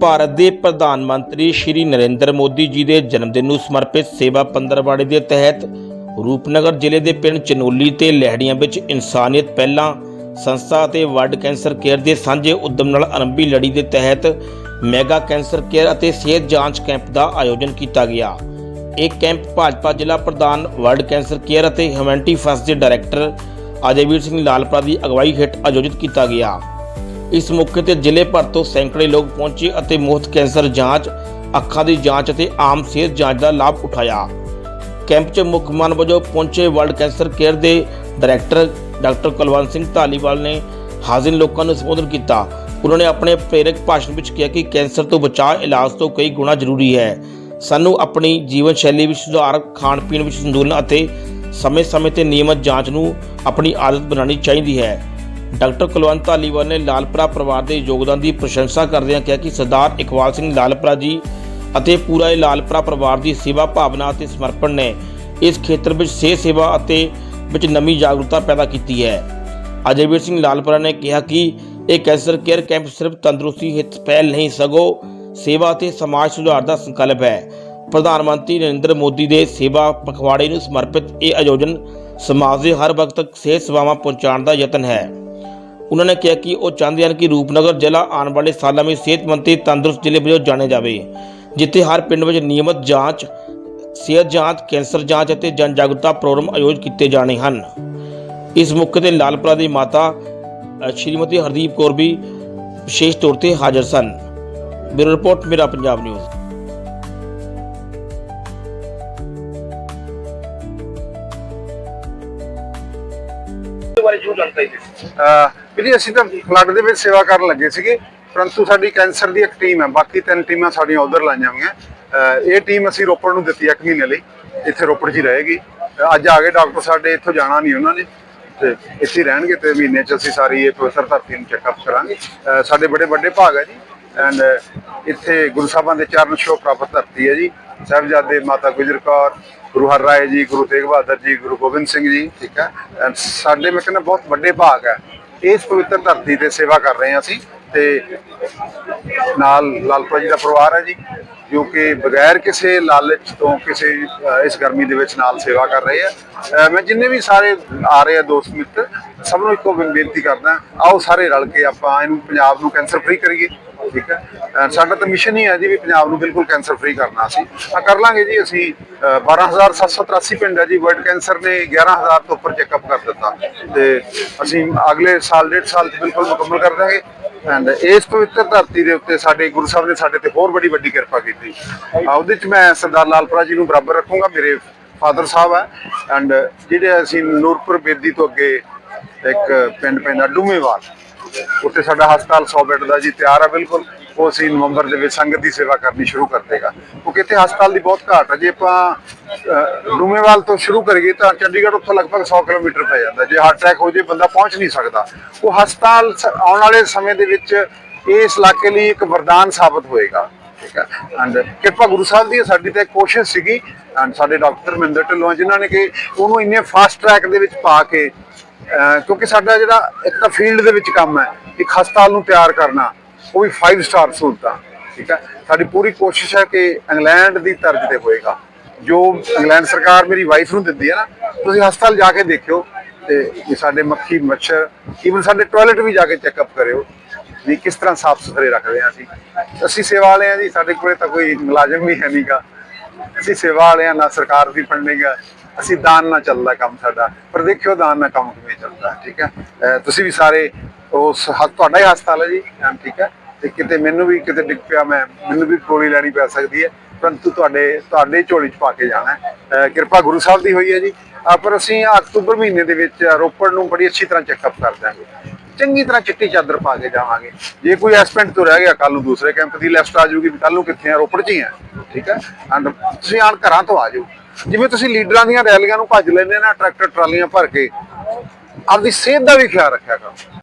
ਭਾਰਤ ਦੇ ਪ੍ਰਧਾਨ ਮੰਤਰੀ ਸ਼੍ਰੀ ਨਰਿੰਦਰ ਮੋਦੀ ਜੀ ਦੇ ਜਨਮ ਦਿਨ ਨੂੰ ਸਮਰਪਿਤ ਸੇਵਾ ਪੰਦਰਵਾੜੇ ਦੇ ਤਹਿਤ ਰੂਪਨਗਰ ਜ਼ਿਲ੍ਹੇ ਦੇ ਪਿੰਡ ਚਨੋਲੀ ਤੇ ਲਹਿੜੀਆਂ ਵਿੱਚ ਇਨਸਾਨੀਅਤ ਪਹਿਲਾਂ ਸੰਸਥਾ ਅਤੇ ਵਰਲਡ ਕੈਂਸਰ ਕੇਅਰ ਦੇ ਸਾਂਝੇ ਉਦਮ ਨਾਲ ਆਰੰਭੀ ਲੜੀ ਦੇ ਤਹਿਤ ਮੈਗਾ ਕੈਂਸਰ ਕੇਅਰ ਅਤੇ ਸਿਹਤ ਜਾਂਚ ਕੈਂਪ ਦਾ ਆਯੋਜਨ ਕੀਤਾ ਗਿਆ। ਇਹ ਕੈਂਪ ਭਾਜਪਾ ਜ਼ਿਲ੍ਹਾ ਪ੍ਰਧਾਨ ਵਰਲਡ ਕੈਂਸਰ ਕੇਅਰ ਅਤੇ ਹਿਊਮੈਨਿਟੀ ਫਸਟ ਦੇ ਡਾਇਰੈਕਟਰ ਅਜੇਵੀਰ ਸਿੰਘ ਲਾਲਪਰਾ ਦੀ ਅਗਵਾਈ ਹੇਠ ਆਯੋਜਿਤ ਕੀਤਾ ਗਿਆ। ਇਸ ਮੌਕੇ ਤੇ ਜ਼ਿਲ੍ਹੇ ਭਰ ਤੋਂ ਸੈਂਕੜੇ ਲੋਕ ਪਹੁੰਚੇ ਅਤੇ ਮੁਫਤ ਕੈਂਸਰ ਜਾਂਚ, ਅੱਖਾਂ ਦੀ ਜਾਂਚ ਅਤੇ ਆਮ ਸਿਹਤ ਜਾਂਚ ਦਾ ਲਾਭ ਉਠਾਇਆ। ਕੈਂਪ 'ਚ ਮੁੱਖ ਮਨ ਵਜੋਂ ਪਹੁੰਚੇ ਵਰਲਡ ਕੈਂਸਰ ਕੇਅਰ ਦੇ ਡਾਇਰੈਕਟਰ ਡਾਕਟਰ ਕੁਲਵੰਤ ਸਿੰਘ ਧਾਲੀਵਾਲ ਨੇ ਹਾਜ਼ਰ ਲੋਕਾਂ ਨੂੰ ਸੰਬੋਧਨ ਕੀਤਾ। ਉਹਨਾਂ ਨੇ ਆਪਣੇ ਪ੍ਰੇਰਕ ਭਾਸ਼ਣ ਵਿੱਚ ਕਿਹਾ ਕਿ ਕੈਂਸਰ ਤੋਂ ਬਚਾਅ ਇਲਾਜ ਤੋਂ ਕਈ ਗੁਣਾ ਜ਼ਰੂਰੀ ਹੈ। ਸਾਨੂੰ ਆਪਣੀ ਜੀਵਨ ਸ਼ੈਲੀ ਵਿੱਚ ਸੁਧਾਰ ਖਾਣ ਪੀਣ ਵਿੱਚ ਸੰਤੁਲਨ ਅਤੇ ਸਮੇਂ-ਸਮੇਂ ਤੇ ਨਿਯਮਤ ਜਾਂਚ ਨੂੰ ਆਪਣੀ ਆਦਤ ਬਣਾਉਣੀ ਚਾਹੀਦੀ ਹੈ। ਡਾਕਟਰ ਕੁਲਵੰਤ ਧਾਲੀਵਾਲ ਨੇ ਲਾਲਪਰਾ ਪਰਿਵਾਰ ਦੇ ਯੋਗਦਾਨ ਦੀ ਪ੍ਰਸ਼ੰਸਾ ਕਰਦਿਆਂ ਕਿਹਾ ਕਿ ਸਰਦਾਰ ਇਕਬਾਲ ਸਿੰਘ ਲਾਲਪਰਾ ਜੀ ਅਤੇ ਪੂਰਾ ਇਹ ਲਾਲਪਰਾ ਪਰਿਵਾਰ ਦੀ ਸੇਵਾ ਭਾਵਨਾ ਅਤੇ ਸਮਰਪਣ ਨੇ ਇਸ ਖੇਤਰ ਵਿੱਚ ਸਿਹਤ ਸੇਵਾ ਅਤੇ ਵਿੱਚ ਨਵੀਂ ਜਾਗਰੂਕਤਾ ਪੈਦਾ ਕੀਤੀ ਹੈ। ਅਜੇਵੀਰ ਸਿੰਘ ਲਾਲਪਰਾ ਨੇ ਕਿਹਾ ਕਿ ਇਹ ਕੈਂਸਰ ਕੇਅਰ ਕੈਂਪ ਸਿਰਫ ਤੰਦਰੁਸਤੀ ਹਿੱਤ ਪਹਿਲ ਨਹੀਂ, ਸਗੋਂ ਸੇਵਾ ਅਤੇ ਸਮਾਜ ਸੁਧਾਰ ਦਾ ਸੰਕਲਪ ਹੈ। ਪ੍ਰਧਾਨ ਮੰਤਰੀ ਨਰਿੰਦਰ ਮੋਦੀ ਦੇ ਸੇਵਾ ਪਖਵਾੜੇ ਨੂੰ ਸਮਰਪਿਤ ਇਹ ਆਯੋਜਨ ਸਮਾਜ ਦੇ ਹਰ ਵਕਤ ਤੱਕ ਸਿਹਤ ਸੇਵਾਵਾਂ ਪਹੁੰਚਾਉਣ ਦਾ ਯਤਨ ਹੈ। ਉਹਨਾਂ ਨੇ ਕਿਹਾ ਕਿ ਉਹ ਚਾਹੁੰਦੇ ਹਨ ਕਿ ਰੂਪਨਗਰ ਜ਼ਿਲ੍ਹਾ ਆਉਣ ਵਾਲੇ ਸਾਲਾਂ ਵਿੱਚ ਸਿਹਤਮੰਦ ਮੰਤਰੀ ਤੰਦਰੁਸਤ ਜ਼ਿਲ੍ਹੇ ਵਜੋਂ ਜਾਣਿਆ ਜਾਵੇ, ਜਿੱਥੇ ਹਰ ਪਿੰਡ ਵਿੱਚ ਨਿਯਮਤ ਜਾਂਚ, ਸਿਹਤ ਜਾਂਚ, ਕੈਂਸਰ ਜਾਂਚ ਅਤੇ ਜਨ ਜਾਗਰੂਕਤਾ ਪ੍ਰੋਗਰਾਮ ਆਯੋਜਿਤ ਕੀਤੇ ਜਾਣੇ ਹਨ। ਇਸ ਮੌਕੇ ਤੇ ਲਾਲਪੁਰਾ ਦੀ ਮਾਤਾ ਸ਼੍ਰੀਮਤੀ ਹਰਦੀਪ ਕੌਰ ਵੀ ਵਿਸ਼ੇਸ਼ ਤੌਰ ਤੇ ਹਾਜ਼ਰ ਸਨ। ਬਿਊਰੋ ਰਿਪੋਰਟ, ਮੇਰਾ ਪੰਜਾਬ ਨਿਊਜ਼। ਅਹ ਵੀਰੇ, ਅਸੀਂ ਤਾਂ ਫਲੱਡ ਦੇ ਵਿੱਚ ਸੇਵਾ ਕਰਨ ਲੱਗੇ ਸੀਗੇ, ਪਰੰਤੂ ਸਾਡੀ ਕੈਂਸਰ ਦੀ ਇੱਕ ਟੀਮ ਹੈ। ਬਾਕੀ ਤਿੰਨ ਟੀਮਾਂ ਸਾਡੀਆਂ ਉਧਰ ਲਾਈਆਂ ਹੋਈਆਂ। ਇਹ ਟੀਮ ਅਸੀਂ ਰੋਪੜ ਨੂੰ ਦਿੱਤੀ ਇੱਕ ਮਹੀਨੇ ਲਈ। ਇੱਥੇ ਰੋਪੜ 'ਚ ਹੀ ਰਹੇਗੀ। ਅੱਜ ਆ ਗਏ ਡਾਕਟਰ ਸਾਡੇ, ਇੱਥੋਂ ਜਾਣਾ ਨਹੀਂ ਉਹਨਾਂ ਨੇ। ਤੇ ਇੱਥੇ ਰਹਿਣਗੇ ਤੇ ਮਹੀਨੇ 'ਚ ਅਸੀਂ ਸਾਰੀ ਇਹ ਪਵਿੱਤਰ ਧਰਤੀ ਨੂੰ ਚੈੱਕਅਪ ਕਰਾਂਗੇ। ਸਾਡੇ ਬੜੇ ਵੱਡੇ ਭਾਗ ਹੈ ਜੀ। ਐਂਡ ਇੱਥੇ ਗੁਰੂ ਸਾਹਿਬਾਂ ਦੇ ਚਰਨ ਛੋਹ ਪ੍ਰਾਪਤ ਧਰਤੀ ਹੈ ਜੀ। ਸਾਹਿਬਜ਼ਾਦੇ ਮਾਤਾ ਗੁਜਰ ਕੌਰ ਗੁਰੂ ਹਰ ਰਾਏ ਜੀ, ਗੁਰੂ ਤੇਗ ਬਹਾਦਰ ਜੀ, ਗੁਰੂ ਗੋਬਿੰਦ ਸਿੰਘ ਜੀ, ਠੀਕ ਹੈ ਸਾਡੇ ਮੈਂ ਕਹਿੰਦਾ ਬਹੁਤ ਵੱਡੇ ਭਾਗ ਹੈ ਇਸ ਪਵਿੱਤਰ ਧਰਤੀ ਤੇ ਸੇਵਾ ਕਰ ਰਹੇ ਹਾਂ ਅਸੀਂ ਤੇ ਨਾਲ ਲਾਲਪੁਰਾ ਜੀ ਦਾ ਪਰਿਵਾਰ ਹੈ ਜੀ। ਜੋ ਕਿ ਬਗੈਰ ਕਿਸੇ ਲਾਲਚ ਤੋਂ ਕਿਸੇ ਇਸ ਗਰਮੀ ਦੇ ਵਿੱਚ ਨਾਲ ਸੇਵਾ ਕਰ ਰਹੇ ਆ। ਮੈਂ ਜਿੰਨੇ ਵੀ ਸਾਰੇ ਆ ਰਹੇ ਆ ਦੋਸਤ ਮਿੱਤਰ ਸਭ ਨੂੰ ਇੱਕੋ ਬੇਨਤੀ ਕਰਦਾ ਆਓ ਸਾਰੇ ਰਲ ਕੇ ਆਪਾਂ ਇਹਨੂੰ ਪੰਜਾਬ ਨੂੰ ਕੈਂਸਰ ਫ੍ਰੀ ਕਰੀਏ ਠੀਕ ਹੈ ਸਾਡਾ ਤਾਂ ਮਿਸ਼ਨ ਹੀ ਹੈ ਜੀ ਵੀ ਪੰਜਾਬ ਨੂੰ ਬਿਲਕੁਲ ਕੈਂਸਰ ਫ੍ਰੀ ਕਰਨਾ ਅਸੀਂ। ਆ ਕਰ ਲਾਂਗੇ ਜੀ ਅਸੀਂ ਅਹ, 12783 ਪਿੰਡ ਹੈ ਜੀ ਵਰਲਡ ਕੈਂਸਰ ਨੇ 11000 ਤੋਂ ਉੱਪਰ ਚੈੱਕਅਪ ਕਰ ਦਿੱਤਾ। ਤੇ ਅਸੀਂ ਅਗਲੇ ਸਾਲ ਡੇਢ ਸਾਲ ਚ ਬਿਲਕੁਲ ਮੁਕੰਮਲ ਕਰ ਦਾਂਗੇ ਐਂਡ ਇਸ ਪਵਿੱਤਰ ਧਰਤੀ ਦੇ ਉੱਤੇ ਸਾਡੇ ਗੁਰੂ ਸਾਹਿਬ ਨੇ ਸਾਡੇ ਤੇ ਹੋਰ ਬੜੀ ਵੱਡੀ ਕਿਰਪਾ ਕੀਤੀ। ਆ ਉਹਦੇ ਚ ਮੈਂ ਸਰਦਾਰ ਲਾਲਪੁਰਾ ਜੀ ਨੂੰ ਬਰਾਬਰ ਰੱਖੂੰਗਾ, ਮੇਰੇ ਫਾਦਰ ਸਾਹਿਬ ਹੈ ਐਂਡ ਜਿਹੜੇ ਅਸੀਂ ਨੂਰਪੁਰ ਬੇਦੀ ਤੋਂ ਅੱਗੇ ਇੱਕ ਪਿੰਡ ਪੈਂਦਾ, ਡੂਮੇਵਾਲ। ਉੱਥੇ ਸਾਡਾ ਹਸਪਤਾਲ 100 ਬੈੱਡ ਦਾ ਜੀ ਤਿਆਰ ਹੈ ਬਿਲਕੁਲ। ਉਹ ਅਸੀਂ ਨਵੰਬਰ ਦੇ ਵਿੱਚ ਸੰਗਤ ਦੀ ਸੇਵਾ ਕਰਨੀ ਸ਼ੁਰੂ ਕਰ ਦੇਗਾ। ਕਿਉਂਕਿ ਇੱਥੇ ਹਸਪਤਾਲ ਦੀ ਬਹੁਤ ਘਾਟ ਹੈ ਜੇ ਆਪਾਂ ਡੂਮੇਵਾਲ ਤੋਂ ਸ਼ੁਰੂ ਕਰੀਏ ਤਾਂ ਚੰਡੀਗੜ੍ਹ ਉੱਥੋਂ ਲਗਭਗ 100 ਕਿਲੋਮੀਟਰ ਪੈ ਜਾਂਦਾ। ਜੇ ਹਾਰਟ ਅਟੈਕ ਹੋ ਜੇ, ਬੰਦਾ ਪਹੁੰਚ ਨਹੀਂ ਸਕਦਾ। ਉਹ ਹਸਪਤਾਲ ਆਉਣ ਵਾਲੇ ਸਮੇਂ ਦੇ ਵਿੱਚ ਇਸ ਇਲਾਕੇ ਲਈ ਇੱਕ ਵਰਦਾਨ ਸਾਬਤ ਹੋਏਗਾ। ਠੀਕ ਹੈ ਐਂਡ ਕਿਰਪਾ ਗੁਰੂ ਸਾਹਿਬ ਦੀ, ਸਾਡੀ ਤਾਂ ਇੱਕ ਕੋਸ਼ਿਸ਼ ਸੀਗੀ। ਐਂਡ ਸਾਡੇ ਡਾਕਟਰ ਮਹਿੰਦਰ ਢਿੱਲੋਂ ਜਿਨ੍ਹਾਂ ਨੇ ਕਿ ਉਹਨੂੰ ਇੰਨੇ ਫਾਸਟ ਟਰੈਕ ਦੇ ਵਿੱਚ ਪਾ ਕੇ ਕਿਉਂਕਿ ਸਾਡਾ ਜਿਹੜਾ ਇੱਕ ਤਾਂ ਫੀਲਡ ਦੇ ਵਿੱਚ ਕੰਮ ਹੈ, ਇੱਕ ਹਸਪਤਾਲ ਨੂੰ ਤਿਆਰ ਕਰਨਾ, ਉਹ ਵੀ 5 ਸਟਾਰ ਸਹੂਲਤਾਂ, ਠੀਕ ਹੈ? ਸਾਡੀ ਪੂਰੀ ਕੋਸ਼ਿਸ਼ ਹੈ ਕਿ ਇੰਗਲੈਂਡ ਦੀ ਤਰਜ਼ ਤੇ ਹੋਏਗਾ। ਜੋ ਇੰਗਲੈਂਡ ਸਰਕਾਰ ਮੇਰੀ ਵਾਈਫ ਨੂੰ ਦਿੰਦੀ ਹੈ ਨਾ, ਤੁਸੀਂ ਹਸਪਤਾਲ ਜਾ ਕੇ ਦੇਖਿਓ ਤੇ ਸਾਡੇ ਮੱਖੀ ਮੱਛਰ ਈਵਨ ਸਾਡੇ ਟਾਇਲਟ ਵੀ ਜਾ ਕੇ ਚੈੱਕਅਪ ਕਰਿਓ। ਵੀ ਕਿਸ ਤਰ੍ਹਾਂ ਸਾਫ਼ ਸੁਥਰੇ ਰੱਖਦੇ ਹਾਂ ਅਸੀਂ। ਅਸੀਂ ਸੇਵਾ ਵਾਲੇ ਹਾਂ ਜੀ, ਸਾਡੇ ਕੋਲੇ ਤਾਂ ਕੋਈ ਮੁਲਾਜ਼ਮ ਵੀ ਹੈ ਨਹੀਂਗਾ। ਅਸੀਂ ਸੇਵਾ ਵਾਲੇ ਹਾਂ, ਨਾ ਸਰਕਾਰ ਦੀ ਫੰਡਿੰਗ ਹੈ। ਅਸੀਂ ਦਾਨ ਨਾਲ ਚੱਲਦਾ ਕੰਮ ਸਾਡਾ। ਪਰ ਦੇਖਿਓ, ਦਾਨ ਨਾਲ ਕੰਮ ਕਿਵੇਂ ਚੱਲਦਾ, ਠੀਕ ਹੈ? ਤੁਸੀਂ ਵੀ ਸਾਰੇ ਉਸ ਤੁਹਾਡਾ ਹੀ ਹਸਪਤਾਲ ਹੈ ਜੀ ਠੀਕ ਹੈ? ਤੇ ਕਿਤੇ ਮੈਨੂੰ ਵੀ ਕਿਤੇ ਡਿੱਗ ਪਿਆ, ਮੈਂ, ਮੈਨੂੰ ਵੀ ਗੋਲੀ ਲੈਣੀ ਪੈ ਸਕਦੀ ਹੈ। ਪਰੰਤੂ ਤੁਹਾਡੇ ਤੁਹਾਡੇ ਝੋਲੀ 'ਚ ਪਾ ਕੇ ਜਾਣਾ ਕਿਰਪਾ ਗੁਰੂ ਸਾਹਿਬ ਦੀ ਹੋਈ ਹੈ ਜੀ। ਪਰ ਅਸੀਂ ਅਕਤੂਬਰ ਮਹੀਨੇ ਦੇ ਵਿੱਚ ਰੋਪੜ ਨੂੰ ਬੜੀ ਅੱਛੀ ਤਰ੍ਹਾਂ ਚੈੱਕਅਪ ਕਰ ਦਾਂਗੇ ਚੰਗੀ ਤਰ੍ਹਾਂ ਚਿੱਟੀ ਚਾਦਰ ਪਾ ਕੇ ਜਾਵਾਂਗੇ। ਜੇ ਕੋਈ ਐਸਪੈਂਟ ਤੋਂ ਰਹਿ ਗਿਆ ਕੱਲ ਨੂੰ ਦੂਸਰੇ ਕੈਂਪ ਦੀ ਲਿਸਟ ਆ ਜਾਊਗੀ ਕੱਲ ਨੂੰ ਕਿੱਥੇ ਆ, ਰੋਪੜ 'ਚ ਹੀ ਆ, ਠੀਕ ਹੈ? ਐਂਡ ਤੁਸੀਂ ਆਣ ਘਰਾਂ ਤੋਂ ਆ ਜਾਓ। ਜਿਵੇਂ ਤੁਸੀਂ ਲੀਡਰਾਂ ਦੀਆਂ ਰੈਲੀਆਂ ਨੂੰ ਭੱਜ ਲੈਂਦੇ ਨਾ, ਟਰੈਕਟਰ, ਟਰਾਲੀਆਂ ਭਰ ਕੇ, ਆਪਦੀ ਸਿਹਤ ਦਾ ਵੀ ਖਿਆਲ ਰੱਖਿਆ ਕਰੋ।